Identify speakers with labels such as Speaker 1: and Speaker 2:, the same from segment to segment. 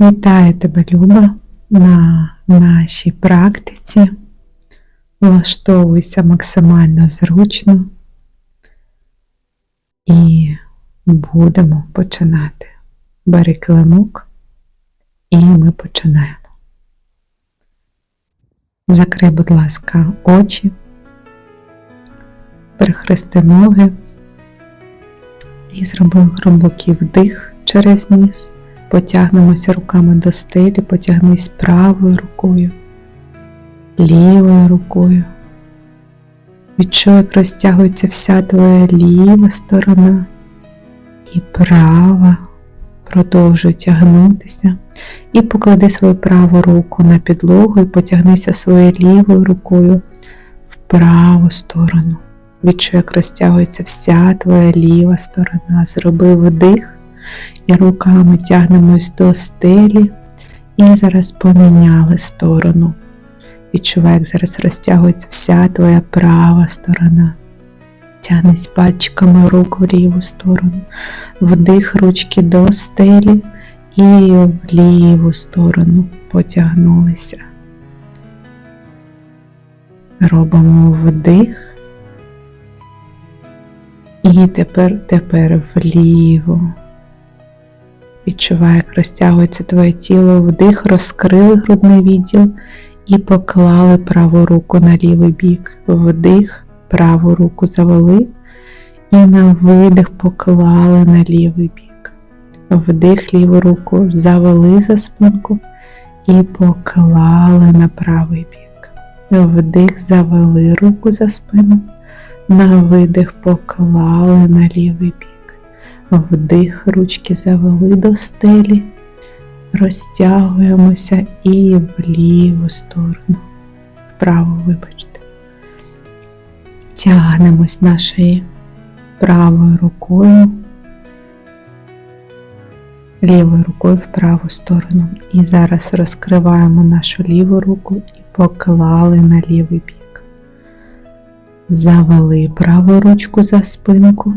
Speaker 1: Вітаю тебе, Люба, на нашій практиці. Влаштовуйся максимально зручно і будемо починати. Бери килимок і ми починаємо. Закрий, будь ласка, очі, перехрести ноги і зроби глибокий вдих через ніс. Потягнемося руками до стелі, потягнись правою рукою, лівою рукою. Відчуй, як розтягується вся твоя ліва сторона і права. Продовжуй тягнутися. І поклади свою праву руку на підлогу і потягнися своєю лівою рукою в праву сторону. Відчуй, як розтягується вся твоя ліва сторона. Зроби вдих і руками тягнемось до стелі і зараз поміняли сторону. Відчувай, як зараз розтягується вся твоя права сторона. Тягнись пальчиками рук в ліву сторону, вдих ручки до стелі і в ліву сторону потягнулися. Робимо вдих. І тепер, тепер вліво. Відчувай, як розтягується твоє тіло, вдих, розкрили грудний відділ і поклали праву руку на лівий бік. Вдих, праву руку завели і на видих поклали на лівий бік. Вдих ліву руку завели за спинку і поклали на правий бік. Вдих, завели руку за спину, на видих поклали на лівий бік. Вдих, ручки завели до стелі, розтягуємося і в ліву сторону, вправо, вибачте. Тягнемось нашою правою рукою, лівою рукою в праву сторону. І зараз розкриваємо нашу ліву руку і поклали на лівий бік. Завели праву ручку за спинку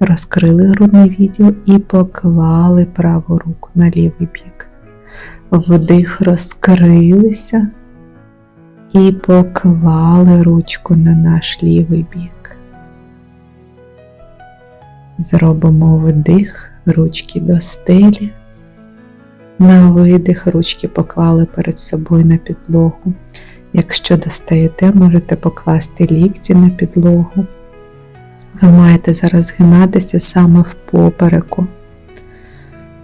Speaker 1: розкрили грудний відділ і поклали праву руку на лівий бік. Вдих розкрилися і поклали ручку на наш лівий бік. Зробимо вдих, ручки до стелі. На видих ручки поклали перед собою на підлогу. Якщо достаєте, можете покласти лікті на підлогу. Ви маєте зараз згинатися саме в попереку.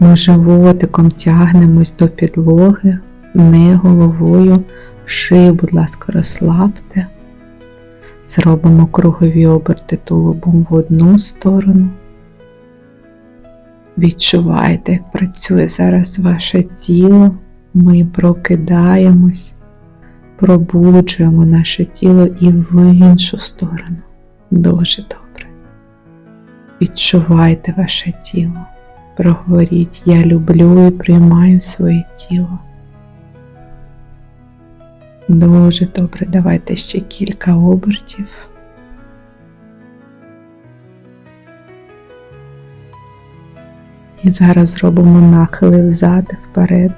Speaker 1: Ми животиком тягнемось до підлоги, не головою, шию, будь ласка, розслабте. Зробимо кругові оберти тулубом в одну сторону. Відчувайте, як працює зараз ваше тіло. Ми прокидаємось, пробуджуємо наше тіло і в іншу сторону. Дуже добре. Відчувайте ваше тіло. Проговоріть, я люблю і приймаю своє тіло. Дуже добре, давайте ще кілька обертів. І зараз зробимо нахили взад вперед.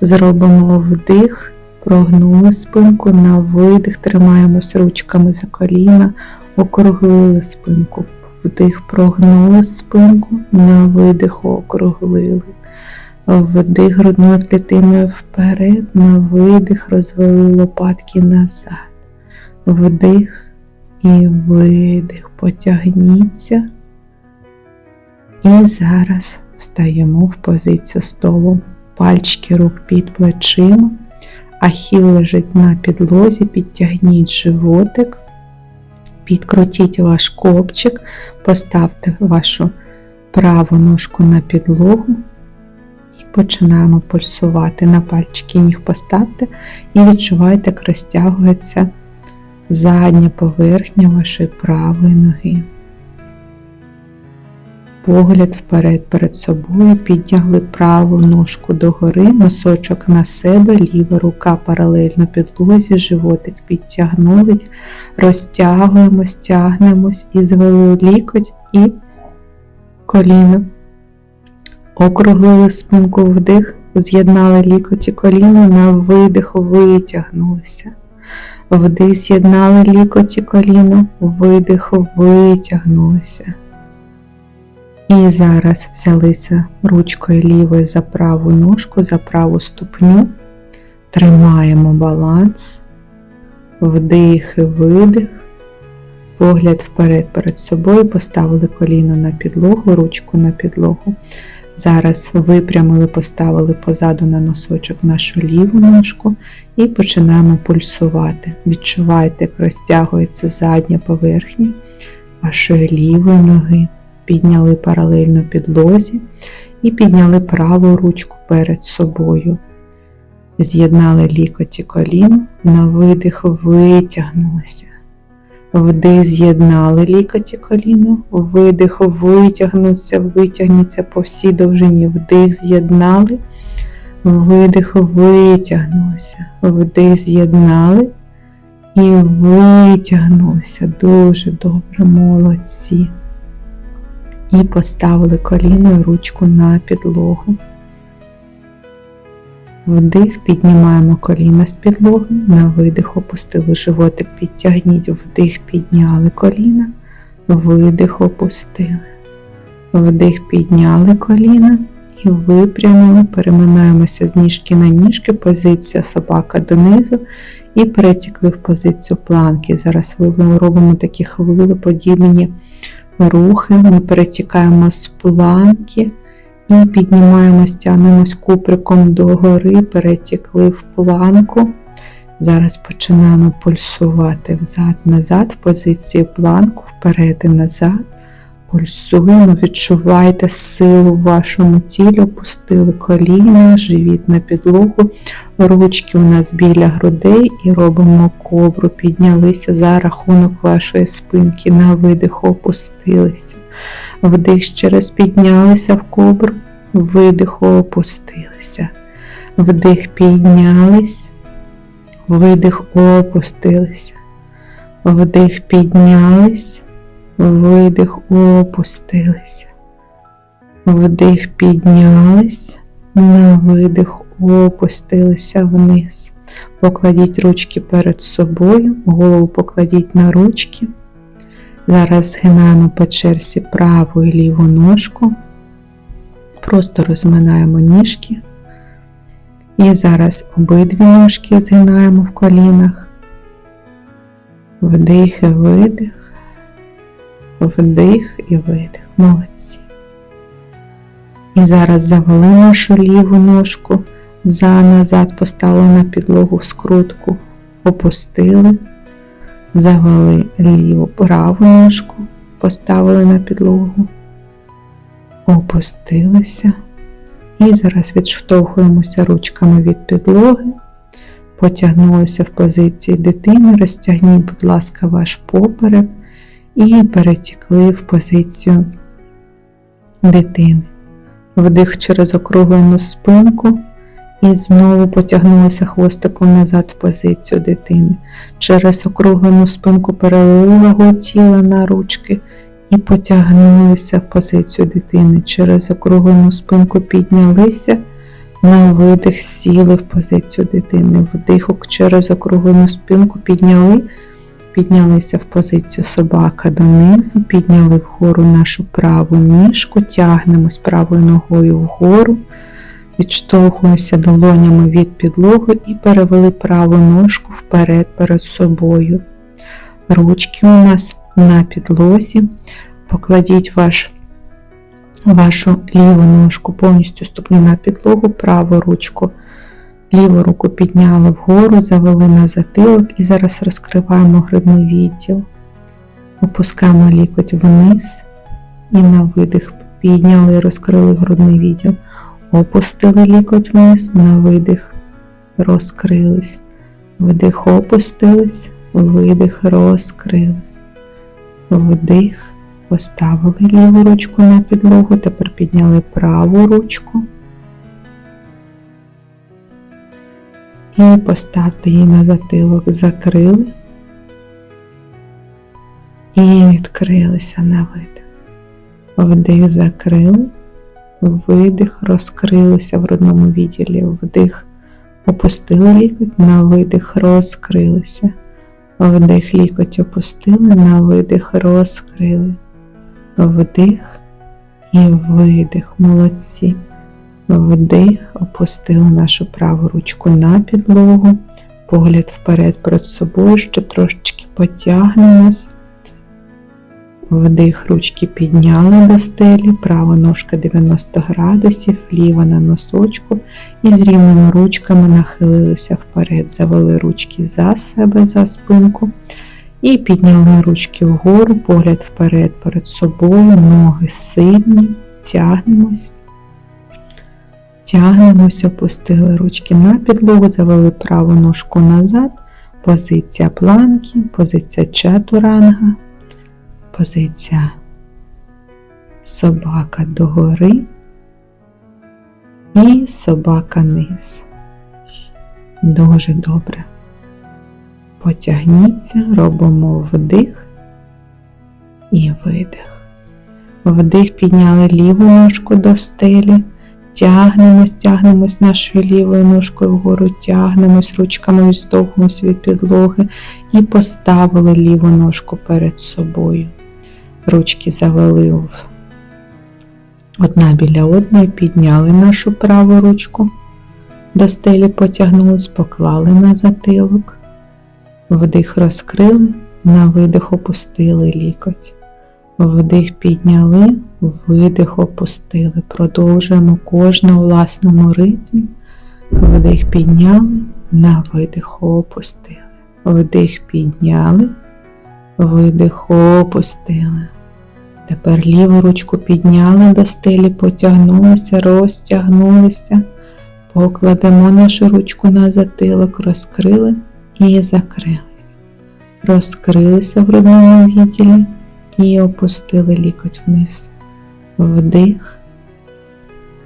Speaker 1: Зробимо вдих, прогнули спинку, на видих, тримаємось ручками за коліна, округлили спинку вдих прогнули спинку, на видих округлили. Вдих грудною клітиною вперед, на видих розвели лопатки назад. Вдих і видих. Потягніться. І зараз стаємо в позицію столу. Пальчики рук під плечима, ахіл лежить на підлозі, підтягніть животик. Підкрутіть ваш копчик, поставте вашу праву ножку на підлогу і починаємо пульсувати. На пальчики ніг поставте і відчувайте, як розтягується задня поверхня вашої правої ноги погляд вперед перед собою, підтягли праву ножку догори, носочок на себе, ліва рука паралельно підлозі, животик підтягнули, розтягуємось, тягнемось і звели лікоть і коліно. Округлили спинку вдих, з'єднали лікоті коліно, на видих витягнулися. Вдих, з'єднали лікоті коліно, видих витягнулися. І зараз взялися ручкою лівою за праву ножку, за праву ступню. Тримаємо баланс, вдих і видих, погляд вперед перед собою, поставили коліно на підлогу, ручку на підлогу. Зараз випрямили, поставили позаду на носочок нашу ліву ножку і починаємо пульсувати. Відчувайте, як розтягується задня поверхня вашої лівої ноги. Підняли паралельно підлозі і підняли праву ручку перед собою. З'єднали лікоті колін, на видих витягнулися. Вдих з'єднали лікоті коліно, видих витягнуться, витягніться по всій довжині. Вдих з'єднали, видих витягнулися, вдих з'єднали і витягнулися. Дуже добре, молодці. І поставили коліно і ручку на підлогу. Вдих, піднімаємо коліна з підлоги, на видих опустили животик, підтягніть, вдих, підняли коліна, видих опустили. Вдих, підняли коліна і випрямили, переминаємося з ніжки на ніжки, позиція собака донизу і перетікли в позицію планки. Зараз робимо такі хвили, подібні рухи, ми перетікаємо з планки. І піднімаємось, тягнемось куприком догори, перетікли в планку. Зараз починаємо пульсувати взад-назад, в позиції планку, вперед і назад. Пульсуємо, відчувайте силу в вашому тілі, опустили коліна, живіт на підлогу, ручки у нас біля грудей і робимо кобру, піднялися за рахунок вашої спинки, на видих опустилися. Вдих ще раз піднялися в кобру, видих опустилися. Вдих піднялись, видих опустилися. Вдих піднялись, видих опустилися. Вдих піднялись, на видих опустилися вниз. Покладіть ручки перед собою, голову покладіть на ручки. Зараз згинаємо по черзі праву і ліву ножку, просто розминаємо ніжки. І зараз обидві ножки згинаємо в колінах, вдих і видих, вдих і видих. Молодці. І зараз завели нашу ліву ножку, за назад поставили на підлогу в скрутку, опустили завели ліву праву ножку, поставили на підлогу, опустилися. І зараз відштовхуємося ручками від підлоги, потягнулися в позиції дитини, розтягніть, будь ласка, ваш поперек і перетікли в позицію дитини. Вдих через округлену спинку. І знову потягнулися хвостиком назад в позицію дитини. Через округлену спинку перелили вагу тіла на ручки і потягнулися в позицію дитини. Через округлену спинку піднялися, на видих сіли в позицію дитини. Вдихок через округлену спинку підняли, піднялися в позицію собака донизу, підняли вгору нашу праву ніжку, тягнемось правою ногою вгору. Відштовхуємося долонями від підлоги і перевели праву ножку вперед перед собою. Ручки у нас на підлозі. Покладіть ваш, вашу ліву ножку повністю ступню на підлогу, праву ручку, ліву руку підняли вгору, завели на затилок і зараз розкриваємо грудний відділ. Опускаємо лікоть вниз і на видих підняли розкрили грудний відділ. Опустили лікоть вниз, на видих, розкрились. Вдих, опустились, видих, розкрили. Вдих, поставили ліву ручку на підлогу, тепер підняли праву ручку. І поставте її на затилок, закрили і відкрилися на видих. Вдих, закрили видих, розкрилися в грудному відділі, вдих, опустили лікоть, на видих, розкрилися. Вдих, лікоть опустили, на видих, розкрили. Вдих і видих. Молодці. Вдих, опустили нашу праву ручку на підлогу, погляд вперед перед собою, ще трошечки потягнемось. Вдих, ручки підняли до стелі, права ножка 90 градусів, ліва на носочку. І з рівними ручками нахилилися вперед, завели ручки за себе, за спинку. І підняли ручки вгору, погляд вперед перед собою, ноги сильні, тягнемось. Тягнемось, опустили ручки на підлогу, завели праву ножку назад, позиція планки, позиція чатуранга, позиція собака догори і собака низ. Дуже добре. Потягніться, робимо вдих і видих. Вдих підняли ліву ножку до стелі. Тягнемось, тягнемось нашою лівою ножкою вгору, тягнемось, ручками відштовхуємось від підлоги і поставили ліву ножку перед собою. Ручки завели в одна біля одної, підняли нашу праву ручку, до стелі потягнулись, поклали на затилок, вдих розкрили, на видих опустили лікоть. Вдих підняли, видих опустили. Продовжуємо кожна власному ритмі. Вдих підняли, на видих опустили. Вдих підняли, видих опустили. Тепер ліву ручку підняли до стелі, потягнулися, розтягнулися. Покладемо нашу ручку на затилок, розкрили і закрились. Розкрилися в грудному відділі і опустили лікоть вниз. Вдих.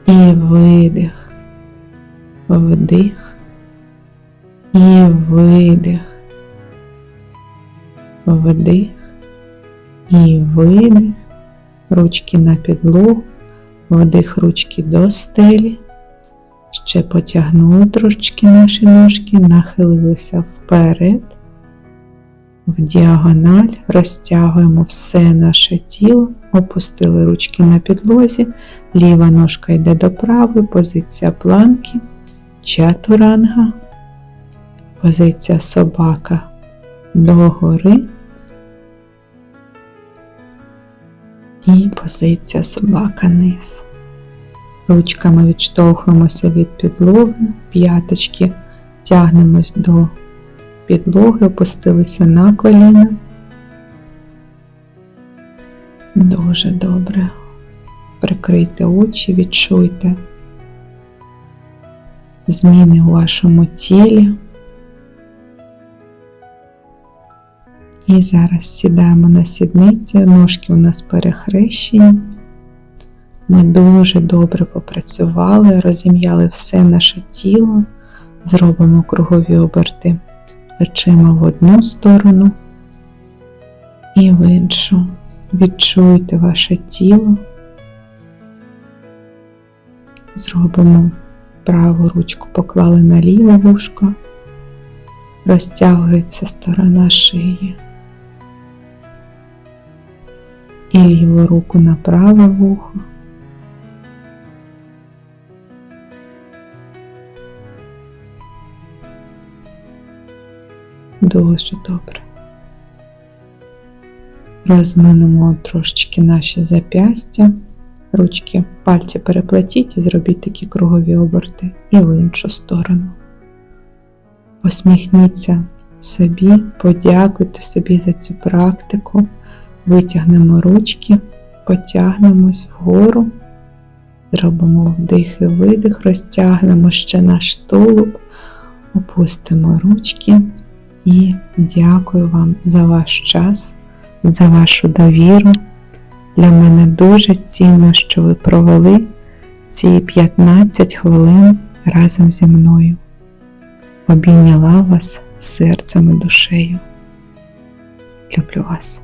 Speaker 1: І видих, вдих. І видих, вдих. І видих, ручки на підлогу, вдих. Ручки до стелі. Ще потягнули трошечки наші ножки, нахилилися вперед. В діагональ, розтягуємо все наше тіло, опустили ручки на підлозі, ліва ножка йде до правої, позиція планки, чатуранга, позиція собака догори і позиція собака низ. Ручками відштовхуємося від підлоги, п'яточки тягнемось до підлоги, опустилися на коліна. Дуже добре. Прикрийте очі, відчуйте зміни у вашому тілі. І зараз сідаємо на сідниці, ножки у нас перехрещені. Ми дуже добре попрацювали, розім'яли все наше тіло, зробимо кругові оберти плечима в одну сторону і в іншу. Відчуйте ваше тіло. Зробимо праву ручку, поклали на ліве вушко, розтягується сторона шиї. І ліву руку на праве вухо. Дуже добре. Розминемо трошечки наші зап'ястя, ручки, пальці переплетіть і зробіть такі кругові оберти. І в іншу сторону. Посміхніться собі, подякуйте собі за цю практику, витягнемо ручки, потягнемось вгору, зробимо вдих і видих, розтягнемо ще наш тулуб, опустимо ручки. І дякую вам за ваш час, за вашу довіру. Для мене дуже цінно, що ви провели ці 15 хвилин разом зі мною. Обійняла вас серцем і душею. Люблю вас.